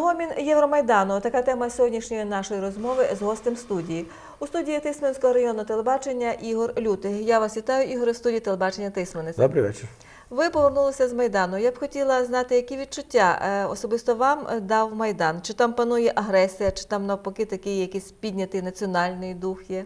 Згомін Євромайдану. Така тема сьогоднішньої нашої розмови з гостем студії. У студії Тисменського районного телебачення Ігор Лютий. Я вас вітаю, Ігоре, в студії телебачення Тисменець. Добрий вечір. Ви повернулися з Майдану. Я б хотіла знати, які відчуття е, особисто вам е, дав Майдан. Чи там панує агресія, чи там навпаки такий якийсь піднятий національний дух є?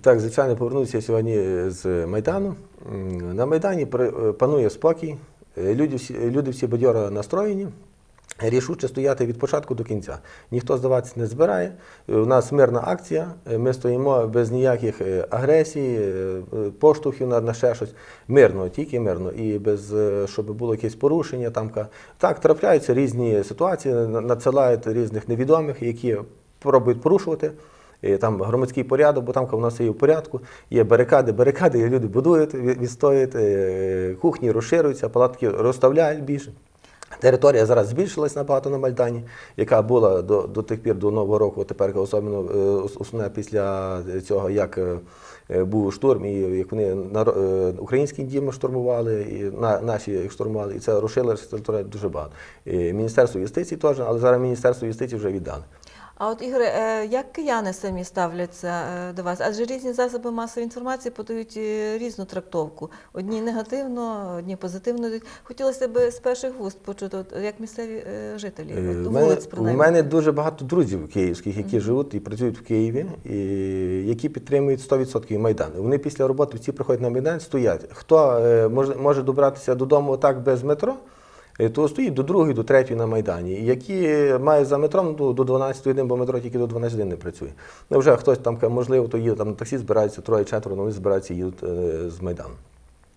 Так, звичайно, повернувся сьогодні з Майдану. На Майдані при- панує спокій, Е, люди всі, люди всі бадьоро настроєні, рішуче стояти від початку до кінця. Ніхто здаватися не збирає. Е, У нас мирна акція, е, ми стоїмо без ніяких е, агресій, поштовхів на, ще щось. Мирно, тільки мирно. І без, щоб було якесь порушення. Там, так, трапляються різні ситуації, надсилають різних невідомих, які пробують порушувати. Там громадський порядок, бо там у нас є в порядку, є барикади, барикади, люди будують, від- відстоюють, кухні розширюються, палатки розставляють більше. Територія зараз збільшилась набагато на Майдані, яка була до, до тих пір, до Нового року, тепер особливо е, основне після цього, як е, е, був штурм, і як вони на українські діми штурмували, і на, наші їх штурмували, і це розширилася територія дуже багато. І Міністерство юстиції теж, але зараз Міністерство юстиції вже віддали. А от Ігоре, е, як кияни самі ставляться е, до вас? Адже різні засоби масової інформації подають е, різну трактовку. Одні негативно, одні позитивно. Хотілося б з перших вуст почути, от, як місцеві жителі, от, У мене, у мене дуже багато друзів київських, які живуть і працюють в Києві, і які підтримують 100% Майдан. Вони після роботи всі приходять на Майдан, стоять. Хто може, може добратися додому так без метро, то стоїть до другої, до третьої на Майдані. Які мають за метром ну, до 12 годин, бо метро тільки до 12 годин не працює. Ну, вже хтось там, можливо, то їде там на таксі, збираються троє-четверо, вони збираються їдуть е, з Майдану.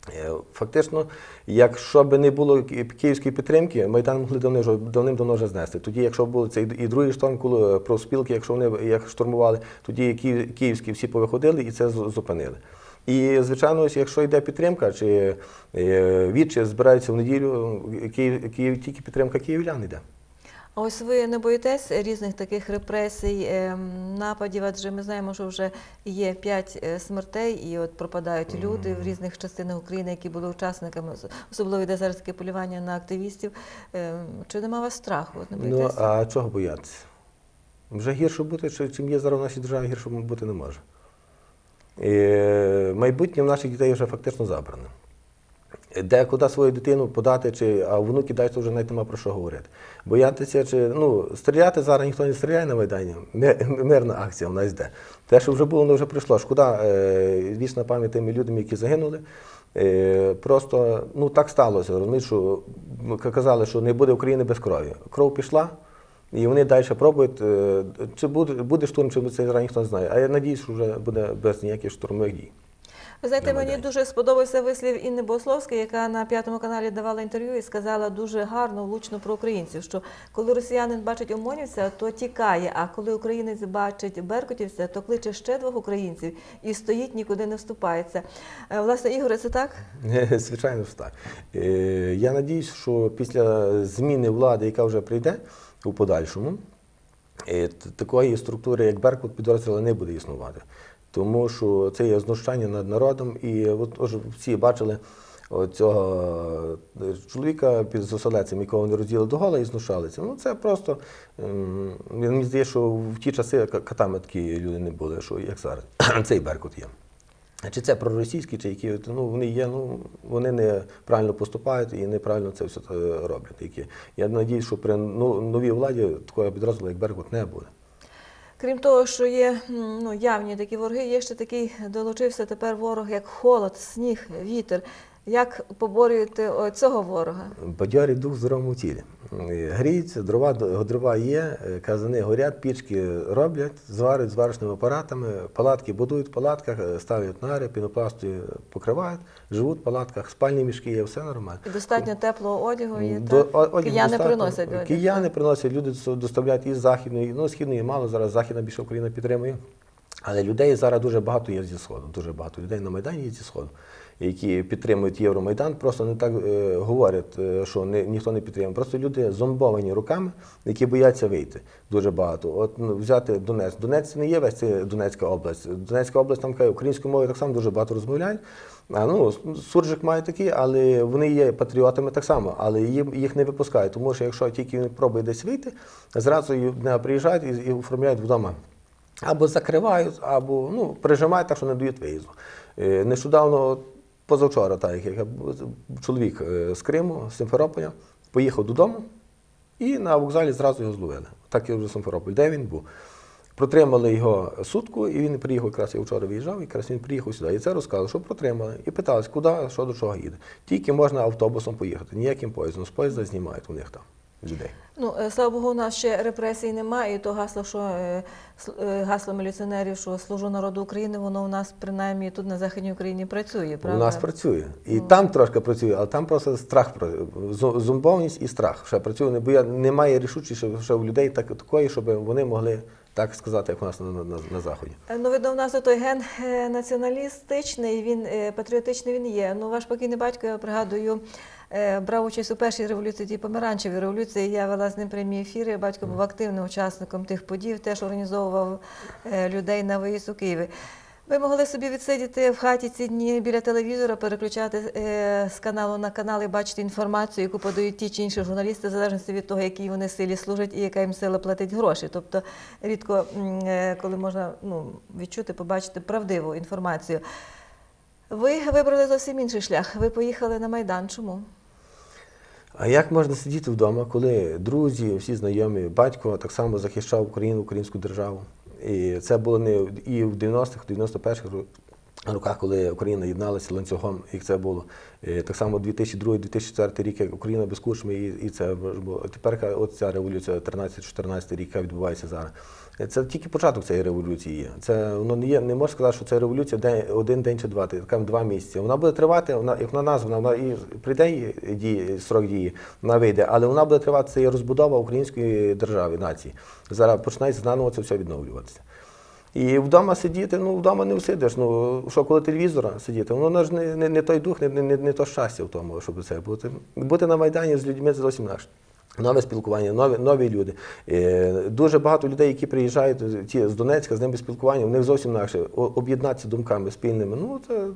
Е, Фактично, якщо б не було київської підтримки, Майдан могли давним-давно вже знести. Тоді, якщо був цей і другий шторм, коли профспілки, якщо вони як штурмували, тоді київські всі повиходили і це зупинили. І, звичайно, ось якщо йде підтримка, чи е, відчі збираються в неділю, Київ, Київ тільки підтримка київлян йде. А ось ви не боїтесь різних таких репресій, ем, нападів, адже ми знаємо, що вже є п'ять е, смертей, і от пропадають люди в різних частинах України, які були учасниками, особливо йде зараз таке полювання на активістів. Ем, Чи нема вас страху? От не Ну, а чого боятися? Вже гірше бути, чи- чим є зараз в нашій державі, гірше бути не може. І майбутнє в наших дітей вже фактично забране. Де куди свою дитину подати, чи, а внуки дай, то вже навіть нема про що говорити. Боятися, чи ну, стріляти зараз ніхто не стріляє на Майдані. Мирна акція в нас йде. Те, що вже було, воно вже прийшло. Шкода, е, вічна пам'ять тим людям, які загинули. Е, Просто ну, так сталося. Розумієш, що казали, що не буде України без крові. Кров пішла, і вони далі пробують. е, Чи буде, буде штурм, чи це зараз ніхто не знає. А я надіюсь, що вже буде без ніяких штурмових дій. Ви знаєте, мені дуже сподобався вислів Інни Богословської, яка на п'ятому каналі давала інтерв'ю і сказала дуже гарно, влучно про українців, що коли росіянин бачить ОМОНівця, то тікає, а коли українець бачить беркутівця, то кличе ще двох українців і стоїть, нікуди не вступається. Е, Власне, Ігоре, це так? Звичайно ж так. Е, Я надіюсь, що після зміни влади, яка вже прийде у подальшому, е, т- такої структури, як Беркут, підрозділу не буде існувати. Тому що це є знущання над народом, і от тож всі бачили цього чоловіка під зоселецем, якого вони розділи до гола і знущалися. Ну це просто ем, мені здається, що в ті часи катами такі люди не були, що як зараз. Цей Беркут є. Чи це проросійські, чи які ну вони є, ну вони неправильно поступають і неправильно це все е, роблять. Які я надію, що при ну, новій владі такого підрозділу, як Беркут, не буде. Крім того, що є ну, явні такі вороги, є ще такий долучився тепер ворог, як холод, сніг, вітер. Як поборюєте цього ворога? Бадьорий дух в здоровому тілі. Е, Гріються, дрова, дрова є, е, казани горять, пічки роблять, зварюють зварочними апаратами, палатки будують в палатках, е, ставлять нари, пінопластою покривають, живуть в палатках, спальні мішки є, все нормально. І достатньо теплого одягу є. До- так? одяг Кияни достатньо. приносять одяг. Кияни приносять, люди доставляють із західної, ну східної мало, зараз західна більше Україна підтримує. Але людей зараз дуже багато є зі Сходу. Дуже багато людей на Майдані є зі Сходу, які підтримують Євромайдан. Просто не так е, говорять, е, що не, ніхто не підтримує. Просто люди зомбовані руками, які бояться вийти. Дуже багато. От ну, взяти. Донецьк це не є весь це Донецька область. Донецька область там каже, українською мовою так само дуже багато розмовляють. А ну, суржик має такі, але вони є патріотами так само, але їх не випускають. Тому що якщо тільки він пробує десь вийти, зразу приїжджають і, і оформляють вдома. Або закривають, або ну, прижимають так, що не дають виїзду. Е, Нещодавно, позавчора, так, як я чоловік е, з Криму, з Симферополя, поїхав додому і на вокзалі зразу його зловили. Так я вже Симферополь. Де він був? Протримали його сутку, і він приїхав, якраз я вчора виїжджав, якраз він приїхав сюди. І це розказав, що протримали. І питались, куди, що до чого їде. Тільки можна автобусом поїхати, ніяким поїздом. З поїзда знімають у них там людей. Ну, е, слава Богу, у нас ще репресій немає, і то гасло, що е, е, гасло міліціонерів, що служу народу України, воно у нас принаймні тут на Західній Україні працює, правда? У нас працює. І там трошки працює, але там просто страх, про- зу- і страх. Ще працює, не боя, немає рішучості ще у людей так, такої, щоб вони могли так сказати, як у нас на, на, на Заході. Е, Ну, видно, в нас той ген націоналістичний, він патріотичний він є. Ну, ваш покійний батько, я пригадую, брав участь у першій революції, тій помаранчевій революції. Я вела з ним прямі ефіри. Батько був активним учасником тих подій, теж організовував е, людей на виїзд у Києві. Ви могли собі відсидіти в хаті ці дні біля телевізора, переключати е, з каналу на канал і бачити інформацію, яку подають ті чи інші журналісти, в залежності від того, якій вони силі служать і яка їм сила платить гроші. Тобто рідко, е, коли можна ну, відчути, побачити правдиву інформацію. Ви вибрали зовсім інший шлях. Ви поїхали на Майдан. Чому? А як можна сидіти вдома, коли друзі, всі знайомі, батько так само захищав Україну, українську державу? І це було не і в 90-х, 91-х роках, коли Україна єдналася ланцюгом, як це було. Е, Так само 2002-2004 рік, як Україна без кучми, і, і це було. Тепер от ця революція, 13-14 рік, яка відбувається зараз. Е, Це тільки початок цієї революції є. Це воно не є, не можна сказати, що це революція день, один день чи два, така два місяці. Вона буде тривати, вона як вона названа, вона і прийде дії, срок дії, вона вийде, але вона буде тривати це є розбудова української держави, нації. Зараз починається заново це все відновлюватися. І вдома сидіти, ну вдома не всидиш. Ну що коли телевізора сидіти, воно ж не, не, не той дух, не, не, не то щастя в тому, щоб це бути. Бути на Майдані з людьми це зовсім наше. Нове спілкування, нові, нові люди. Е, дуже багато людей, які приїжджають ті, з Донецька, з ними спілкування, у них зовсім інакше. Об'єднатися думками спільними. Ну, це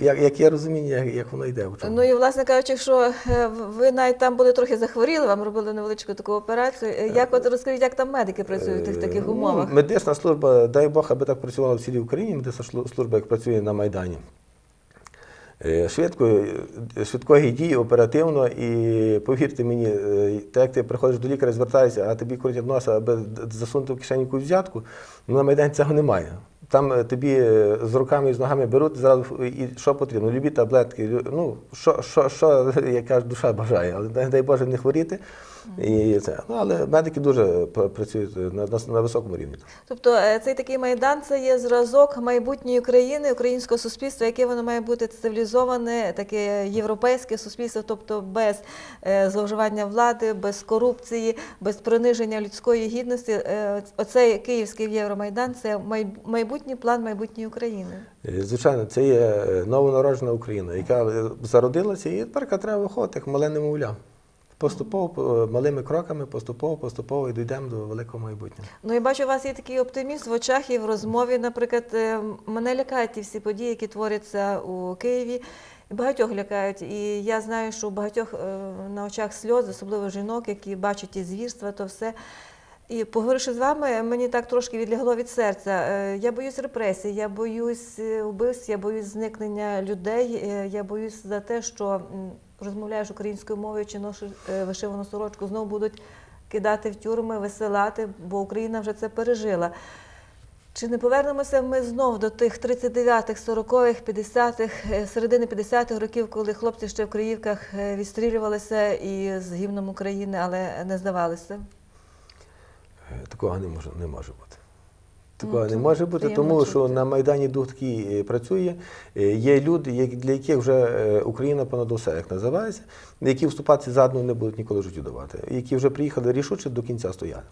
як, я розуміння, як, воно йде. Ну і власне кажучи, що е, ви навіть там були трохи захворіли, вам робили невеличку таку операцію. Е, Як от розкажіть, як там медики працюють в тих таких Ну, умовах? медична служба, дай Бог, аби так працювала в цілій Україні, медична служба, як працює на Майдані. Е, Швидко, е, швидкої дії, оперативно, і повірте мені, е, так як ти приходиш до лікаря, звертаєшся, а тобі крутять носа, аби засунути в кишені якусь взятку, ну, на Майдані цього немає. Там е, тобі е, з руками і з ногами беруть зразу і що потрібно. Любі таблетки, ну, що, що, що яка ж душа бажає, але дай, дай Боже не хворіти. І це. Ну, але медики дуже працюють на, на, на високому рівні. Тобто е, цей такий майдан це є зразок майбутньої країни, українського суспільства, яке воно має бути цивілізоване, таке європейське суспільство, тобто без е, зловживання влади, без корупції, без приниження людської гідності. Е, Оцей київський Євромайдан це май- майбутній план майбутньої України. Е, Звичайно, це є е, новонароджена Україна, яка е, зародилася, і тепер треба виходити як мале немовля. Поступово, малими кроками, поступово, поступово і дійдемо до великого майбутнього. Ну і бачу, у вас є такий оптиміст в очах і в розмові. Наприклад, мене лякають ті всі події, які творяться у Києві. Багатьох лякають. І я знаю, що у багатьох на очах сльози, особливо жінок, які бачать ті звірства, то все. І поговоривши з вами, мені так трошки відлягло від серця. Е, Я боюсь репресій, я боюсь е, вбивств, я боюсь зникнення людей. е, Я боюсь за те, що розмовляєш українською мовою чи носиш е, вишивану сорочку, знову будуть кидати в тюрми, висилати, бо Україна вже це пережила. Чи не повернемося ми знов до тих 39-х, 40-х, 50-х, е, середини 50-х років, коли хлопці ще в Криївках е, відстрілювалися і з гімном України, але не здавалися? Е, Такого не може, не може бути. Ну, Такого не може бути, тому що на Майдані дух такий е, працює. Е, Є люди, для яких вже Україна понад усе, як називається, які вступати задну не будуть ніколи в житті давати, які вже приїхали рішуче до кінця стояти.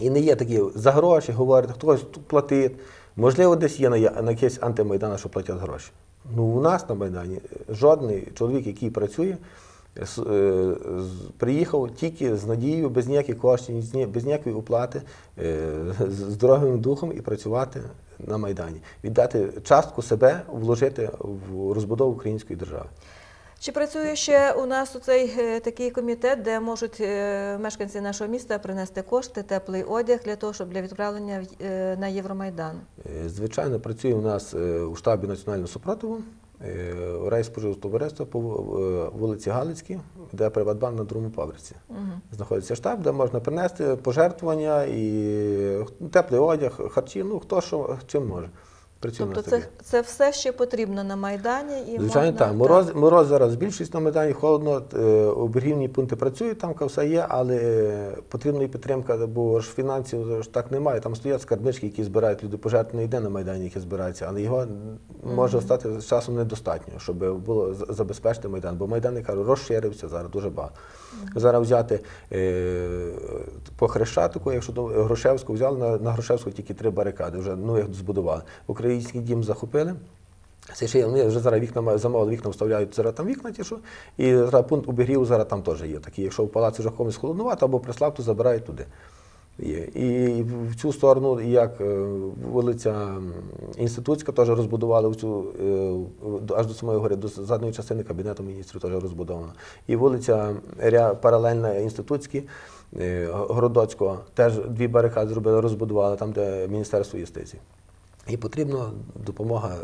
І не є такі за гроші, говорять, хтось тут платить. Можливо, десь є на, якесь антимайдана, що платять гроші. Ну, у нас на Майдані жодний чоловік, який працює, приїхав тільки з надією, без ніяких коштів, без ніякої оплати, е, з здоровим духом і працювати на Майдані. Віддати частку себе, вложити в розбудову української держави. Чи працює ще у нас цей такий комітет, де можуть е, мешканці нашого міста принести кошти, теплий одяг для того, щоб для відправлення е, на Євромайдан? Е, Звичайно, працює у нас е, у штабі національного супротиву е, райспоживного товариства по е, вулиці Галицькій, де Приватбанк на другому поверсі. Знаходиться штаб, де можна принести пожертвування і теплий одяг, харчі, ну хто що чим може. Працює у Тобто це, це все ще потрібно на Майдані? І Звичайно, можна, так. Мороз, мороз зараз більшість на Майдані, холодно, е, оберігівні пункти працюють, там все є, але е, потрібна і підтримка, бо ж фінансів ж так немає. Там стоять скарбнички, які збирають люди. Пожертв не йде на Майдані, які збираються, але його може стати з часом недостатньо, щоб було забезпечити Майдан. Бо Майдан, я кажу, розширився зараз дуже багато. Зараз взяти е, по Хрещатику, якщо до Грушевську взяли, на, на Грушевську тільки три барикади, вже ну, їх збудували. Український дім захопили. Це ще вони вже зараз вікна ма- замовили, вікна вставляють зараз там вікна ті, що, і зараз пункт обігріву зараз там теж є. Такий, якщо в палаці вже комусь холоднувато або прислав, то забирають туди. Є. І в цю сторону, як е, вулиця Інститутська, теж розбудували в цю, е, аж до самої гори, до задньої частини Кабінету міністрів теж розбудована. І вулиця паралельна Інститутській, е, Городоцького, теж дві барикади зробили, розбудували, там, де Міністерство юстиції. І потрібна допомога,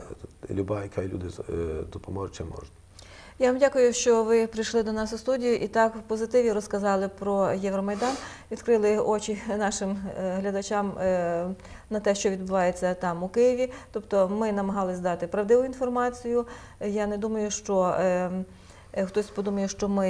люба, яка люди е, допоможе, чим можуть. Я вам дякую, що ви прийшли до нас у студію і так в позитиві розказали про Євромайдан, відкрили очі нашим е, глядачам е, на те, що відбувається там у Києві. Тобто ми намагалися дати правдиву інформацію. Я не думаю, що хтось подумає, що ми.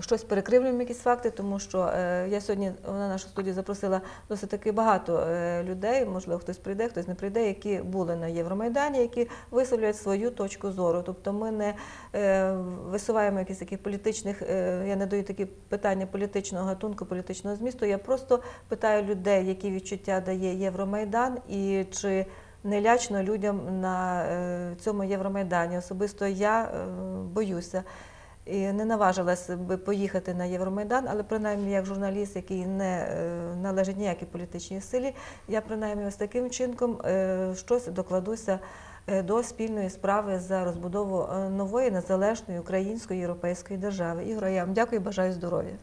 Щось перекривлюємо якісь факти, тому що е, я сьогодні на нашу студію запросила досить таки багато е, людей. Можливо, хтось прийде, хтось не прийде, які були на Євромайдані, які висловлюють свою точку зору. Тобто ми не е, висуваємо якісь таких політичних, я не даю такі питання політичного гатунку, політичного змісту. Я просто питаю людей, які відчуття дає Євромайдан і чи не лячно людям на цьому Євромайдані. Особисто я боюся. І не наважилася би поїхати на Євромайдан, але принаймні як журналіст, який не е, належить ніякій політичній силі, я принаймні ось таким чинком е, щось докладуся е, до спільної справи за розбудову нової незалежної української європейської держави. Ігоря, я вам дякую і бажаю здоров'я.